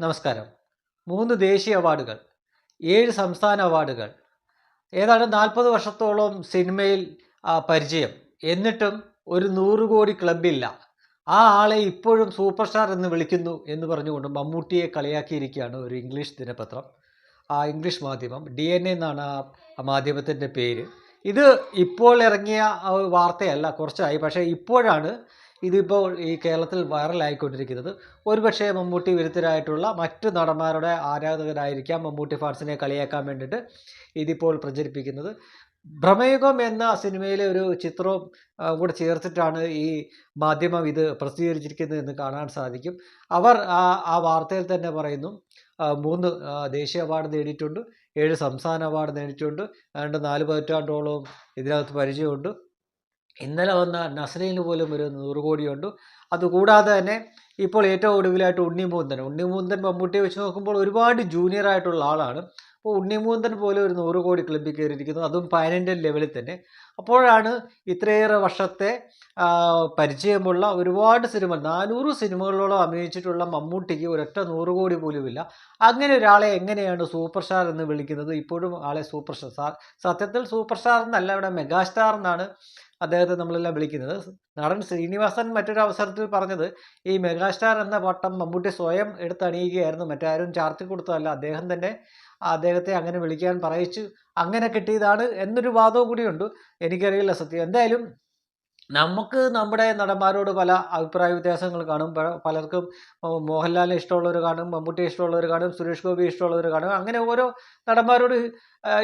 നമസ്കാരം. മൂന്ന് ദേശീയ അവാർഡുകൾ ഏഴ് സംസ്ഥാന അവാർഡുകൾ. ഏതാണ്ട് നാൽപ്പത് വർഷത്തോളം സിനിമയിൽ പരിചയം. എന്നിട്ടും ഒരു നൂറ് കോടി ക്ലബില്ല ആ ആളെ ഇപ്പോഴും സൂപ്പർ സ്റ്റാർ എന്ന് വിളിക്കുന്നു എന്ന് പറഞ്ഞുകൊണ്ട് മമ്മൂട്ടിയെ കളിയാക്കിയിരിക്കുകയാണ് ഒരു ഇംഗ്ലീഷ് ദിനപത്രം. ആ ഇംഗ്ലീഷ് മാധ്യമം ഡി എൻ എ എന്നാണ് ആ മാധ്യമത്തിന്റെ പേര്. ഇത് ഇപ്പോൾ ഇറങ്ങിയ വാർത്തയല്ല കുറച്ചായി. പക്ഷേ ഇപ്പോഴാണ് ഇതിപ്പോൾ ഈ കേരളത്തിൽ വൈറലായിക്കൊണ്ടിരിക്കുന്നത്. ഒരുപക്ഷെ മമ്മൂട്ടി വിരുദ്ധരായിട്ടുള്ള മറ്റു നടന്മാരുടെ ആരാധകരായിരിക്കാം മമ്മൂട്ടി ഫാൻസിനെ കളിയാക്കാൻ വേണ്ടിയിട്ട് ഇതിപ്പോൾ പ്രചരിപ്പിക്കുന്നത്. ഭ്രമയുഗം എന്ന സിനിമയിലെ ഒരു ചിത്രവും കൂടെ ചേർത്തിട്ടാണ് ഈ മാധ്യമം ഇത് പ്രസിദ്ധീകരിച്ചിരിക്കുന്നത് എന്ന് കാണാൻ സാധിക്കും. അവർ ആ ആ വാർത്തയിൽ തന്നെ പറയുന്നു മൂന്ന് ദേശീയ അവാർഡ് നേടിയിട്ടുണ്ട് ഏഴ് സംസ്ഥാന അവാർഡ് നേടിയിട്ടുണ്ട് രണ്ട് നാല് പതിറ്റാണ്ടോളവും ഇതിനകത്ത് പരിചയമുണ്ട്. ഇന്നലെ വന്ന നസ്രീന് പോലും ഒരു നൂറ് കോടിയുണ്ട്. അതുകൂടാതെ തന്നെ ഇപ്പോൾ ഏറ്റവും ഒടുവിലായിട്ട് ഉണ്ണിമൂന്തൻ ഉണ്ണിമൂന്തൻ മമ്മൂട്ടിയെ വെച്ച് നോക്കുമ്പോൾ ഒരുപാട് ജൂനിയർ ആയിട്ടുള്ള ആളാണ്. അപ്പോൾ ഉണ്ണിമൂന്തൻ പോലും ഒരു നൂറ് കോടി ക്ലബ്ബിൽ കയറിയിരിക്കുന്നു. അതും പതിനന്റെ ലെവലിൽ തന്നെ. അപ്പോഴാണ് ഇത്രയേറെ വർഷത്തെ പരിചയമുള്ള ഒരുപാട് സിനിമ നാനൂറ് സിനിമകളോളം അഭിനയിച്ചിട്ടുള്ള മമ്മൂട്ടിക്ക് ഒരൊറ്റ നൂറ് കോടി പോലുമില്ല. അങ്ങനെ ഒരാളെ എങ്ങനെയാണ് സൂപ്പർ സ്റ്റാർ എന്ന് വിളിക്കുന്നത്? ഇപ്പോഴും ആളെ സൂപ്പർ സ്റ്റാർ സത്യത്തിൽ സൂപ്പർ സ്റ്റാർ എന്നല്ല ഇവിടെ മെഗാസ്റ്റാർ എന്നാണ് അദ്ദേഹത്തെ നമ്മളെല്ലാം വിളിക്കുന്നത്. നടൻ ശ്രീനിവാസൻ മറ്റൊരു അവസരത്തിൽ പറഞ്ഞത് ഈ മെഗാസ്റ്റാർ എന്ന പട്ടം മമ്മൂട്ടി സ്വയം എടുത്തണിയുകയായിരുന്നു. മറ്റാരും ചാർത്തി കൊടുത്തതല്ല. അദ്ദേഹം തന്നെ അദ്ദേഹത്തെ അങ്ങനെ വിളിക്കാൻ പറയിച്ചു. അങ്ങനെ കിട്ടിയതാണ് എന്നൊരു വാദവും കൂടിയുണ്ട്. എനിക്കറിയില്ല സത്യം. എന്തായാലും നമുക്ക് നമ്മുടെ നടന്മാരോട് പല അഭിപ്രായ വ്യത്യാസങ്ങൾ കാണും. പലർക്കും മോഹൻലാലിനെ ഇഷ്ടമുള്ളവർ കാണും മമ്മൂട്ടിയെ ഇഷ്ടമുള്ളവർ കാണും സുരേഷ് ഗോപി ഇഷ്ടമുള്ളവർ കാണും. അങ്ങനെ ഓരോ നടന്മാരോട്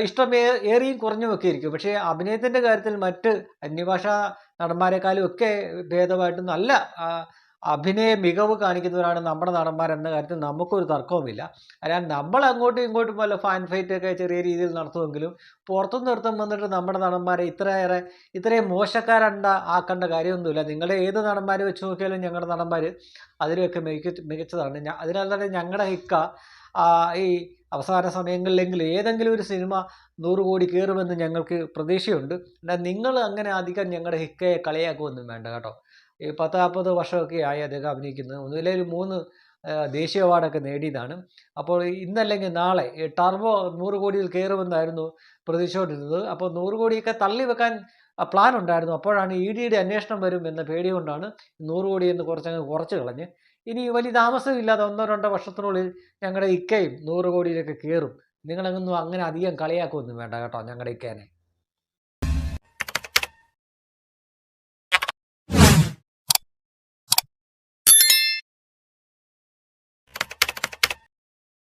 ഇഷ്ടം ഏറിയും കുറഞ്ഞും ഒക്കെ ഇരിക്കും പക്ഷേ അഭിനയത്തിന്റെ കാര്യത്തിൽ മറ്റ് അന്യഭാഷാ നടന്മാരെക്കാളും ഒക്കെ ഭേദമായിട്ട് നല്ല അഭിനയ മികവ് കാണിക്കുന്നവരാണ് നമ്മുടെ നടന്മാർ എന്ന കാര്യത്തിൽ നമുക്കൊരു തർക്കവുമില്ല. അതായത് നമ്മൾ അങ്ങോട്ടും ഇങ്ങോട്ടും വല്ല ഫാൻ ഫൈറ്റ് ഒക്കെ ചെറിയ രീതിയിൽ നടത്തുമെങ്കിലും പുറത്തുനിന്ന് നിർത്തം വന്നിട്ട് നമ്മുടെ നടന്മാരെ ഇത്രയേറെ ഇത്രയും മോശക്കാരണ്ട ആക്കേണ്ട കാര്യമൊന്നുമില്ല. നിങ്ങളുടെ ഏത് നടന്മാരെ വെച്ച് നോക്കിയാലും ഞങ്ങളുടെ നടന്മാർ അതിലൊക്കെ മികച്ച മികച്ചതാണ്. അതിനാൽ തന്നെ ഞങ്ങളുടെ ഹിക്ക ഈ അവസാന സമയങ്ങളിലെങ്കിലും ഏതെങ്കിലും ഒരു സിനിമ നൂറ് കോടി കയറുമെന്ന് ഞങ്ങൾക്ക് പ്രതീക്ഷയുണ്ട്. എന്നാൽ നിങ്ങൾ അങ്ങനെ അധികം ഞങ്ങളുടെ ഹിക്കയെ കളിയാക്കുമൊന്നും വേണ്ട കേട്ടോ. ഈ പത്ത് നാൽപ്പത് വർഷമൊക്കെ ആയി അദ്ദേഹം അഭിനയിക്കുന്നത്. ഒന്നുമില്ല ഒരു മൂന്ന് ദേശീയ അവാർഡൊക്കെ നേടിയതാണ്. അപ്പോൾ ഇന്നല്ലെങ്കിൽ നാളെ ടർബോ നൂറ് കോടിയിൽ കയറുമെന്നായിരുന്നു പ്രതീക്ഷിച്ചുകൊണ്ടിരുന്നത് അപ്പോൾ നൂറ് കോടിയൊക്കെ തള്ളി വെക്കാൻ പ്ലാൻ ഉണ്ടായിരുന്നു. അപ്പോഴാണ് ഇ ഡിയുടെ അന്വേഷണം വരും എന്ന പേടി കൊണ്ടാണ് നൂറ് കോടി എന്ന് കുറച്ചങ്ങ് കുറച്ച് കളഞ്ഞ്. ഇനി വലിയ താമസമില്ലാതെ ഒന്നോ രണ്ടോ വർഷത്തിനുള്ളിൽ ഞങ്ങളുടെ ഇക്കയും നൂറ് കോടിയിലൊക്കെ കയറും. നിങ്ങളങ്ങൊന്നും അങ്ങനെ അധികം കളിയാക്കുമൊന്നും വേണ്ട കേട്ടോ ഞങ്ങളുടെ ഇക്കേനെ.